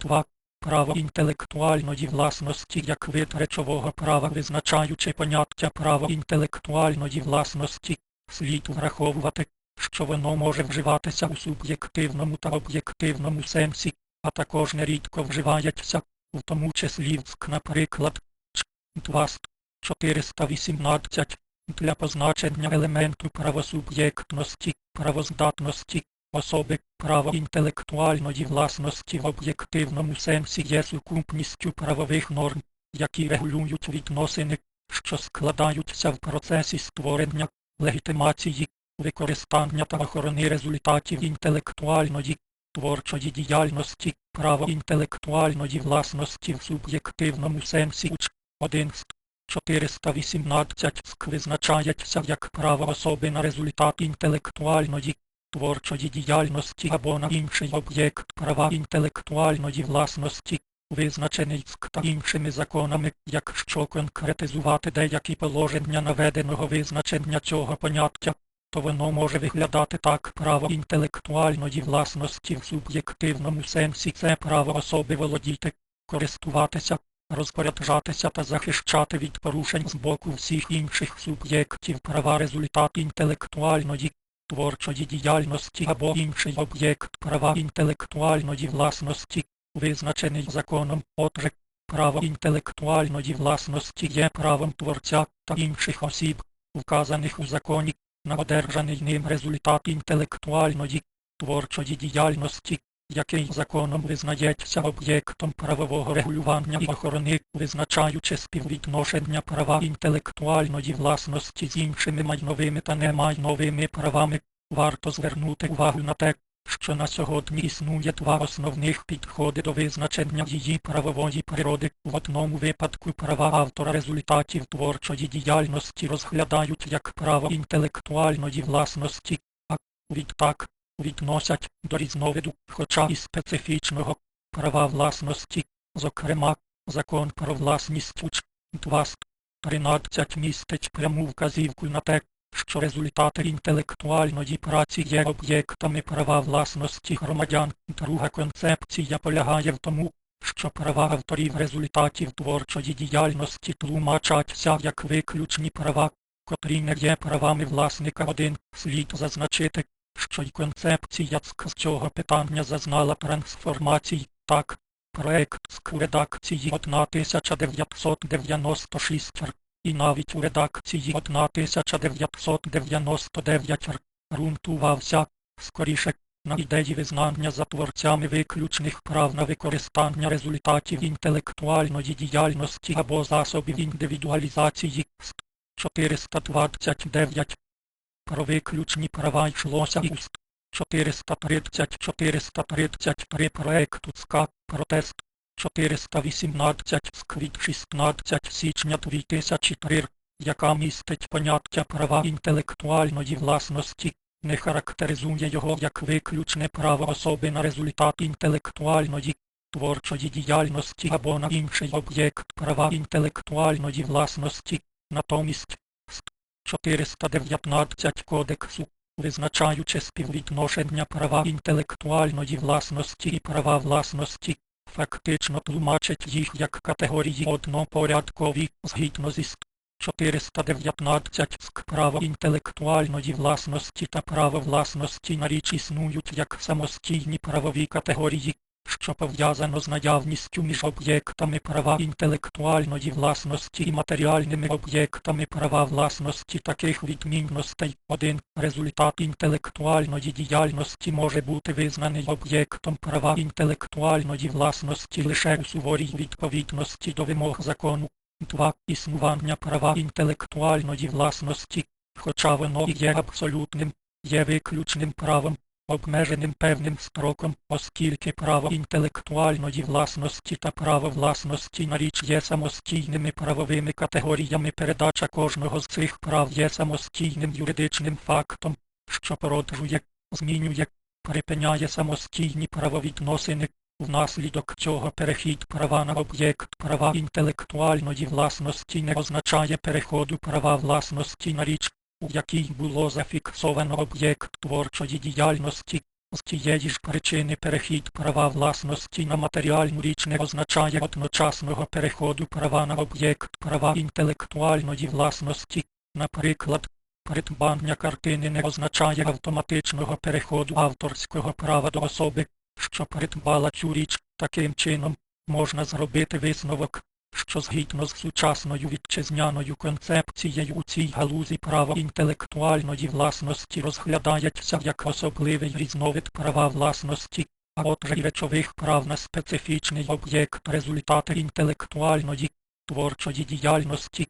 2. Право інтелектуальної власності як вид речового права визначаючи поняття право інтелектуальної власності, слід враховувати, що воно може вживатися у суб'єктивному та об'єктивному сенсі, а також нерідко вживається, в тому числі в, наприклад, Ч. 418 для позначення елементу правосуб'єктності, правоздатності, особи, право інтелектуальної власності в об'єктивному сенсі є сукупністю правових норм, які регулюють відносини, що складаються в процесі створення, легітимації, використання та охорони результатів інтелектуальної, творчої діяльності, право інтелектуальної власності в суб'єктивному сенсі уч. 1 з 418 ск визначається як право особи на результат інтелектуальної, творчої діяльності або на інший об'єкт права інтелектуальної власності, визначений СК та іншими законами, якщо конкретизувати деякі положення наведеного визначення цього поняття, то воно може виглядати так право інтелектуальної власності в суб'єктивному сенсі це право особи володіти, користуватися, розпоряджатися та захищати від порушень з боку всіх інших суб'єктів права результат інтелектуальної, творчої діяльності або інший об'єкт права інтелектуальної власності, визначений законом, отже, право інтелектуальної власності є правом творця та інших осіб, вказаних у законі, на одержаний ним результат інтелектуальної, творчої діяльності, який законом визнається об'єктом правового регулювання і охорони, визначаючи співвідношення права інтелектуальної власності з іншими майновими та немайновими правами, варто звернути увагу на те, що на сьогодні існує два основних підходи до визначення її правової природи. В одному випадку права автора результатів творчої діяльності розглядають як право інтелектуальної власності, а відтак відносять до різновиду, хоча і специфічного права власності, зокрема, закон про власність уч 13 містить пряму вказівку на те, що результати інтелектуальної праці є об'єктами права власності громадян. Друга концепція полягає в тому, що права авторів результатів творчої діяльності тлумачаться як виключні права, котрі не є правами власника один. Слід зазначити, що й концепція з цього питання зазнала трансформацій, так, проект у редакції 1996 р, і навіть у редакції 1999 р, ґрунтувався, скоріше, на ідеї визнання за творцями виключних прав на використання результатів інтелектуальної діяльності або засобів індивідуалізації. Ст. 429 про виключні права йшлося із 430-433 проекту ЦК протест 418 сквіт 16 січня 2003, яка містить поняття права інтелектуальної власності, не характеризує його як виключне право особи на результат інтелектуальної, творчої діяльності або на інший об'єкт права інтелектуальної власності, натомість 419 Кодексу, визначаючи співвідношення права інтелектуальної власності і права власності, фактично тлумачить їх як категорії однопорядкові згідно зі 419 ск. Право інтелектуальної власності та право власності на річ існують як самостійні правові категорії, що пов'язано з наявністю між об'єктами права інтелектуальної власності і матеріальними об'єктами права власності таких відмінностей. Один результат інтелектуальної діяльності може бути визнаний об'єктом права інтелектуальної власності лише у суворій відповідності до вимог закону. 2. Існування права інтелектуальної власності, хоча воно і є абсолютним, є виключним правом, обмеженим певним строком, оскільки право інтелектуальної власності та право власності на річ є самостійними правовими категоріями передача кожного з цих прав є самостійним юридичним фактом, що породжує, змінює, припиняє самостійні правовідносини, Внаслідок цього перехід права на об'єкт права інтелектуальної власності не означає переходу права власності на річ, у якій було зафіксовано об'єкт творчої діяльності, З тієї ж причини перехід права власності на матеріальну річ не означає одночасного переходу права на об'єкт права інтелектуальної власності. Наприклад, придбання картини не означає автоматичного переходу авторського права до особи, що придбала цю річ. Таким чином, можна зробити висновок, що згідно з сучасною вітчизняною концепцією у цій галузі право інтелектуальної власності розглядається як особливий різновид права власності, а отже й речових прав на специфічний об'єкт результати інтелектуальної творчої діяльності